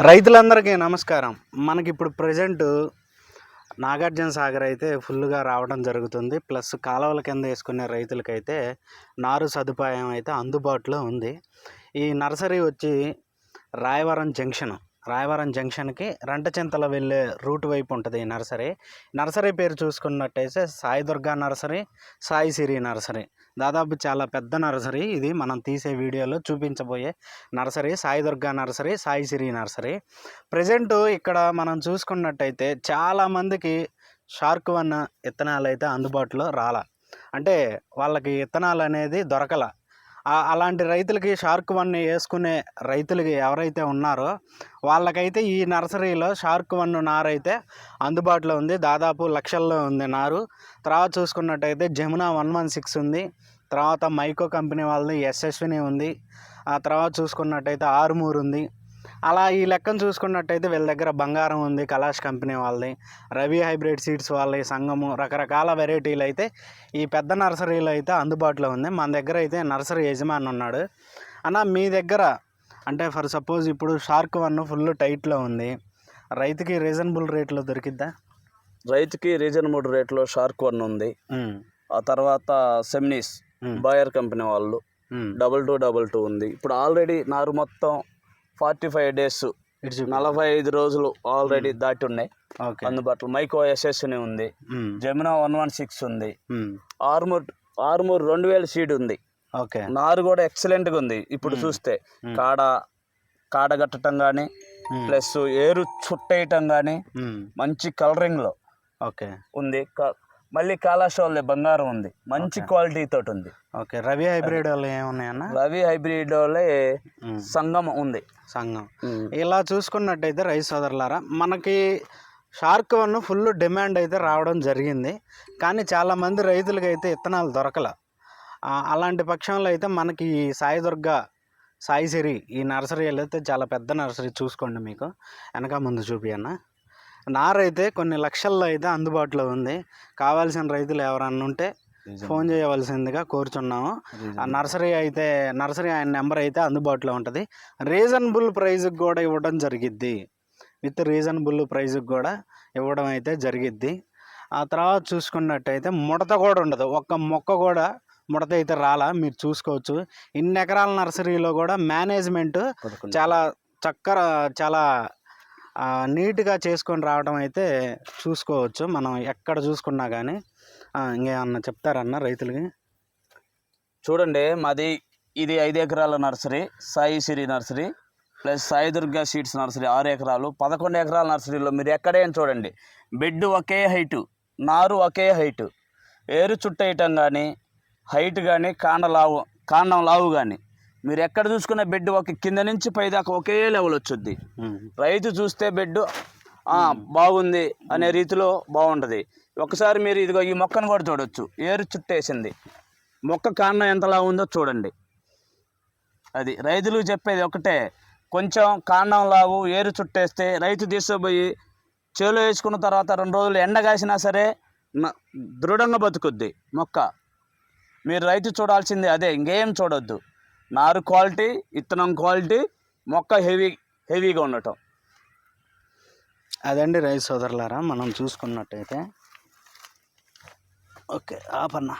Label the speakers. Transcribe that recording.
Speaker 1: రైతులందరికీ నమస్కారం. మనకి ఇప్పుడు ప్రజెంట్ నాగార్జున సాగర్ అయితే ఫుల్గా రావడం జరుగుతుంది. ప్లస్ కాలువల కింద వేసుకునే రైతులకైతే నారు సదుపాయం అయితే అందుబాటులో ఉంది. ఈ నర్సరీ వచ్చి రాయవరం జంక్షన్ రాయవరం జంక్షన్కి రంటచింతల వెళ్ళే రూట్ వైపు ఉంటుంది ఈ నర్సరీ. నర్సరీ పేరు చూసుకున్నట్టయితే సాయి దుర్గా నర్సరీ సాయి సిరి నర్సరీ. దాదాపు చాలా పెద్ద నర్సరీ ఇది. మనం తీసే వీడియోలో చూపించబోయే nursery Sai Durga nursery Sai Siri nursery. Present ఇక్కడ మనం చూసుకున్నట్టయితే చాలామందికి షార్క్ వన్ విత్తనాలు అయితే అందుబాటులో రాల. అంటే వాళ్ళకి విత్తనాలు అనేది దొరకల. అలాంటి రైతులకి షార్క్ వన్ వేసుకునే రైతులకి ఎవరైతే ఉన్నారో వాళ్ళకైతే ఈ నర్సరీలో షార్క్ వన్ నారు అయితే అందుబాటులో ఉంది. దాదాపు లక్షల్లో ఉంది నారు. తర్వాత చూసుకున్నట్టయితే జమునా వన్ వన్ సిక్స్ ఉంది. తర్వాత మైకో కంపెనీ వాళ్ళది ఎస్ఎస్విని ఉంది. ఆ తర్వాత చూసుకున్నట్టయితే ఆరుమూరు ఉంది. అలా ఈ లెక్కను చూసుకున్నట్టయితే వీళ్ళ దగ్గర బంగారం ఉంది కలాష్ కంపెనీ వాళ్ళది రవి హైబ్రిడ్ సీడ్స్ వాళ్ళది సంగము రకరకాల వెరైటీలు అయితే ఈ పెద్ద నర్సరీలో అయితే అందుబాటులో ఉంది. మన దగ్గర అయితే నర్సరీ యజమాని ఉన్నాడు. అన్న మీ దగ్గర అంటే ఫర్ సపోజ్ ఇప్పుడు షార్క్ వన్ ఫుల్ టైట్లో ఉంది. రైతుకి రీజనబుల్ రేట్లో దొరికిద్దా?
Speaker 2: రైతుకి రీజనబుల్ రేట్లో షార్క్ వన్ ఉంది. ఆ తర్వాత సెమ్నీస్ బాయర్ కంపెనీ వాళ్ళు. డబల్ టూ డబల్ టూ ఉంది. ఇప్పుడు ఆల్రెడీ నారు మొత్తం ఫార్టీ ఫైవ్ డేస్. నలభై ఐదు రోజులు ఆల్రెడీ దాటి ఉన్నాయి.
Speaker 1: ఓకే.
Speaker 2: అందుబాటులో మైకో ఎస్ఎస్ని ఉంది. జమునా వన్ వన్ సిక్స్ ఉంది. ఆర్మూర్ ఆర్మూర్ రెండు వేల సీడ్ ఉంది.
Speaker 1: ఓకే.
Speaker 2: నారు కూడా ఎక్సలెంట్గా ఉంది. ఇప్పుడు చూస్తే కాడ కాడ కట్టడం కానీ ప్లస్ ఏరు చుట్టేయటం కానీ మంచి కలరింగ్లో
Speaker 1: ఓకే.
Speaker 2: ఉంది. మళ్ళీ కాలాషోల్దే బంగారం ఉంది. మంచి క్వాలిటీ తోటి ఉంది.
Speaker 1: ఓకే రవి హైబ్రిడ్ వాళ్ళు ఏమున్నాయన్న?
Speaker 2: రవి హైబ్రిడ్ వాళ్ళే
Speaker 1: ఉమ్,
Speaker 2: సంగం ఉంది.
Speaker 1: సంఘం ఇలా చూసుకున్నట్టయితే రైతు సోదరులారా మనకి షార్క్ వన్ ఫుల్ డిమాండ్ అయితే రావడం జరిగింది. కానీ చాలామంది రైతులకి అయితే విత్తనాలు దొరకల అలాంటి పక్షంలో అయితే మనకి సాయి దుర్గ సాయి సిరి ఈ నర్సరీ అయితే చాలా పెద్ద నర్సరీ చూసుకోండి మీకు. వెనక ముందు చూపి అన్న నారైతే కొన్ని లక్షల్లో అయితే అందుబాటులో ఉంది. కావాల్సిన రైతులు ఎవరన్నా ఉంటే ఫోన్ చేయవలసిందిగా కోరుచున్నాము. ఆ నర్సరీ అయితే నర్సరీ ఆయన నెంబర్ అయితే అందుబాటులో ఉంటుంది. రీజనబుల్ ప్రైస్కి కూడా ఇవ్వడం జరిగిద్ది. విత్ రీజనబుల్ ప్రైస్కి కూడా ఇవ్వడం అయితే జరిగిద్ది. ఆ తర్వాత చూసుకున్నట్టయితే ముడత కూడా ఉండదు. ఒక్క మొక్క కూడా ముడత అయితే రాలా. మీరు చూసుకోవచ్చు. ఇన్ని ఎకరాల నర్సరీలో కూడా మేనేజ్మెంట్ చాలా చక్కర చాలా నీట్గా చేసుకొని రావడం అయితే చూసుకోవచ్చు. మనం ఎక్కడ చూసుకున్నా కానీ ఇంకేమన్నా చెప్తారన్న రైతులకి?
Speaker 2: చూడండి మాది ఇది ఐదు ఎకరాల nursery Sai Siri nursery plus Sai Durga seeds nursery ఆరు ఎకరాలు పదకొండు ఎకరాల నర్సరీలో మీరు ఎక్కడైనా చూడండి. బెడ్ ఒకే హైటు నారు ఒకే హైటు. ఏరు చుట్టేయటం కానీ హైట్ కానీ కాండ లావు కాండం లావు కానీ మీరు ఎక్కడ చూసుకున్న బెడ్ ఒక కింద నుంచి పైదాకా ఒకే లెవెల్ వచ్చుద్ది. రైతు చూస్తే బెడ్ బాగుంది అనే రీతిలో బాగుంటుంది. ఒకసారి మీరు ఇదిగో ఈ మొక్కను కూడా చూడొచ్చు. ఏరు చుట్టేసింది. మొక్క కాండం ఎంతలా ఉందో చూడండి. అది రైతులకు చెప్పేది ఒకటే కొంచెం కాండం లావు ఏరు చుట్టేస్తే రైతు తీసుకుపోయి చేలో వేసుకున్న తర్వాత రెండు రోజులు ఎండ కాసినా సరే దృఢంగా బతుకుద్ది మొక్క. మీరు రైతు చూడాల్సింది అదే ఇంకేం చూడొద్దు. నారు క్వాలిటీ విత్తనం క్వాలిటీ మొక్క హెవీ హెవీగా ఉండటం.
Speaker 1: అదండి రైస్ సోదరులారా మనం చూసుకున్నట్టయితే. ఓకే ఆపన్న.